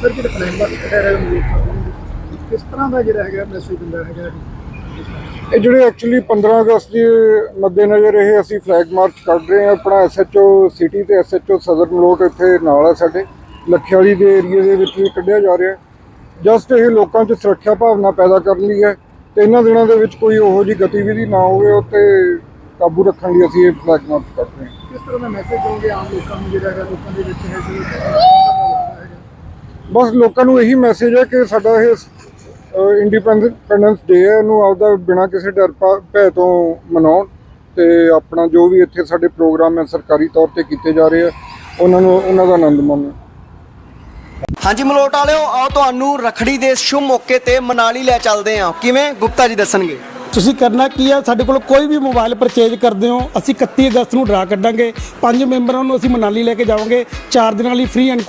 ਜਿਹੜਾ ਪਲਾਨ ਦਾ ਕੱਢਿਆ ਰਿਹਾ ਮਲੋਟਾ ਕਿਸ ਤਰ੍ਹਾਂ ਦਾ ਜਿਹੜਾ ਹੈਗਾ ਮੈਸੇਜ ਦਿੰਦਾ ਹੈਗਾ ਇਹ? ਜਿਹੜੇ ਐਕਚੁਅਲੀ 15 ਅਗਸਤ ਦੇ ਮੱਦੇਨਜ਼ਰ ਇਹ ਅਸੀਂ ਫਲੈਗ ਮਾਰਚ ਕੱਢ ਰਹੇ ਹਾਂ। ਆਪਣਾ ਐਸਐਚਓ ਸਿਟੀ ਤੇ ਐਸਐਚਓ ਸਦਰ ਮਲੋਟ ਇੱਥੇ ਨਾਲ ਹੈ ਸਾਡੇ। ਲੱਖਿਆਲੀ ਦੇ ਏਰੀਏ ਦੇ ਵਿੱਚ ਵੀ ਕੱਢਿਆ ਜਾ ਰਿਹਾ। ਜਸਟ ਇਹ ਲੋਕਾਂ 'ਚ ਸੁਰੱਖਿਆ ਭਾਵਨਾ ਪੈਦਾ ਕਰਨ ਲਈ ਹੈ। ਤੇ ਇਹਨਾਂ ਦਿਨਾਂ ਦੇ ਵਿੱਚ ਕੋਈ ਉਹੋ ਜਿਹੀ ਗਤੀਵਿਧੀ ਨਾ ਹੋਵੇ ਉੱਤੇ ਕਾਬੂ ਰੱਖਣ ਲਈ ਅਸੀਂ ਇਹ ਫਲੈਗ ਮਾਰਚ ਕੱਢ ਰਹੇ ਹਾਂ। ਕਿਸ ਤਰ੍ਹਾਂ ਦਾ ਮੈਸੇਜ ਦੋਗੇ ਆਮ ਲੋਕਾਂ ਨੂੰ ਜਿਹੜਾ ਹੈਗਾ ਲੋਕਾਂ ਦੇ ਵਿੱਚ ਹੈ ਜੀ? ਬਸ ਲੋਕਾਂ ਨੂੰ ਇਹੀ ਮੈਸੇਜ ਹੈ ਕਿ ਸਾਡਾ ਇਹ ਇੰਡੀਪੈਂਡੈਂਸ ਡੇ ਹੈ ਇਹਨੂੰ ਆਪਦਾ ਬਿਨਾਂ ਕਿਸੇ ਡਰ ਭਾ- ਭੈ ਤੋਂ ਮਨਾਉਣ ਤੇ ਆਪਣਾ ਜੋ ਵੀ ਇੱਥੇ ਸਾਡੇ ਪ੍ਰੋਗਰਾਮ ਹੈ ਸਰਕਾਰੀ ਤੌਰ ਤੇ ਕੀਤੇ ਜਾ ਰਹੇ ਆ ਉਹਨਾਂ ਨੂੰ ਉਹਨਾਂ ਦਾ ਆਨੰਦ ਮਾਣੋ। ਹਾਂਜੀ ਮਲੋਟ ਵਾਲਿਓ ਆਓ ਤੁਹਾਨੂੰ ਰਖੜੀ ਦੇ ਸ਼ੁਭ ਮੌਕੇ ਤੇ ਮਨਾਲੀ ਲੈ ਚੱਲਦੇ ਹਾਂ। ਕਿਵੇਂ? ਗੁਪਤਾ ਜੀ ਦੱਸਣਗੇ। ਤੁਸੀਂ ਕਰਨਾ ਕੀ ਆ? ਸਾਡੇ ਕੋਲ ਕੋਈ ਵੀ ਮੋਬਾਈਲ ਪਰਚੇਜ ਕਰਦੇ ਹੋ ਅਸੀਂ 31 ਅਗਸਤ ਨੂੰ ਡਰਾ ਕੱਢਾਂਗੇ। ਪੰਜ ਮੈਂਬਰਾਂ ਨੂੰ ਅਸੀਂ ਮਨਾਲੀ ਲੈ ਕੇ ਜਾਵਾਂਗੇ। 4 ਦਿਨਾਂ ਲਈ ਫ੍ਰੀ ਐਂਡ